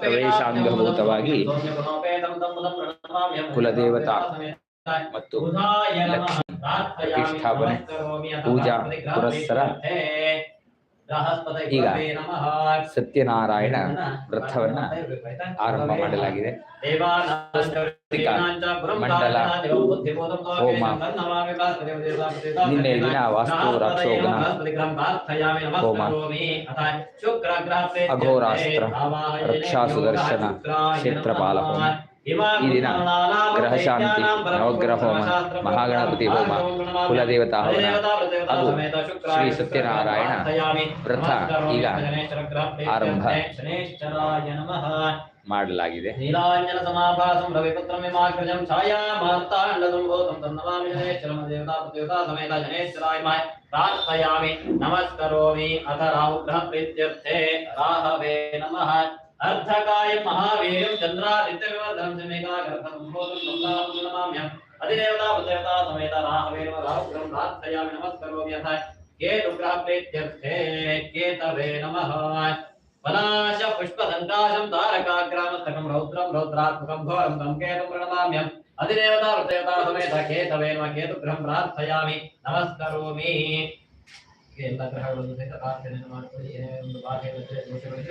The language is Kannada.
ಪ್ರವೇಶಾಂಗಭೂತವಾಗಿ ಕುಲದೇವತಾ ಮತ್ತು ಲಕ್ಷ್ಮಿ ಪ್ರತಿಷ್ಠಾಪನೆ ಪೂಜಾ ಪುರಸ್ಸರ ಈಗ ಸತ್ಯನಾರಾಯಣ ವ್ರತವನ್ನ ಆರಂಭ ಮಾಡಲಾಗಿದೆ. ಮಂಡಲ ಹೋಮ. ನಿನ್ನೆ ದಿನ ವಾಸ್ತು ರಾಕ್ಷೋಗನ ಹೋಮ. ಅಘೋರಾಸ್ತ್ರ ರಕ್ಷಾ ಸುದರ್ಶನ ಕ್ಷೇತ್ರಪಾಲ ಹೋಮ ಈ ದಿನ ಗ್ರಹ ಶಾಂತಿ ನವಗ್ರಹ ಹೋಮ ಮಹಾಗಣಪತಿ ಹೋಮ ಕುಲದೇವತಾ ಹೋಮ ಹಾಗೂ ಶ್ರೀ ಸತ್ಯನಾರಾಯಣ ವ್ರತ ಈಗ ಆರಂಭ ಮಾಡಲಾಗಿದೆ. ನೀಲಾಂಜನ ಸಮಾಭಾಸಂ ರವಿಪುತ್ರಂ ವಿಮಾಗ್ರಜಂ ಛಾಯಾ ಮಾರ್ತಾಂಡ ಸಂಭೂತಂ ತನ್ನಮಾಮಿ ಜನೇಶ್ವರಂ ದೇವತಾ ಪ್ರತಿಯುತಾ ಸಮೇತ ಜನೇಶ್ವರಾಯ ಮಾಯ ಪ್ರಾರ್ಥಯಾಮಿ ನಮಸ್ಕರೋಮಿ ಅಥ ರಾಹುಗ್ರಹ ಪ್ರೀತ್ಯರ್ಥೇ ರಾಹವೇ ನಮಃ. ಅರ್ಧಕಾಯ ಮಹಾವೀರ್ಯಂ ಚಂದ್ರಾದಿತ್ಯ ವಿವರ್ಧನಂ ಸಮೇತ ಗರ್ಭ ಸಂಭೂತಂ ಸಂಭಾವಂ ನಮಾಮ್ಯಂ ಅಧಿದೇವತಾ ಪ್ರತಿವತಾ ಸಮೇತ ರಾಹವೇ ನಮಃ ರಾಹುಗ್ರಹಂ ಪ್ರಾರ್ಥಯಾಮಿ ನಮಸ್ಕರೋಮಿ ಅಥ ಕೇತುಗ್ರಹ ಪ್ರೀತ್ಯರ್ಥೆ ಕೇತವೇ ನಮಃ ಪಲಾಶ ಪುಷ್ಪದಂತಾಶಂ ತಾರಕಾಗ್ರಾಮಸ್ತಕಂ ರೌದ್ರಂ ರೌದ್ರಾತ್ಮಕಂ ಘೋರಂ ತಂ ಕೇತುಂ ಪ್ರಣಮಾಮ್ಯಂ ಅಧಿದೇವತಾ ವೃತೇವತಾ ಸಮೇತ ಕೇತವೇ ನಮ ಕೇತುಗ್ರಹಂ ಪ್ರಾರ್ಥಯಾಮಿ ನಮಸ್ಕರೋಮಿ ಎಲ್ಲ ಗ್ರಹಗಳನ್ನು ಸಹಿತ ಪ್ರಾರ್ಥನೆಯನ್ನು ಮಾಡಿಕೊಳ್ಳಿ ಏನೇ ಒಂದು ಬಾಧೆ ಇದ್ದರೆ ದೋಷಗಳಿಗೆ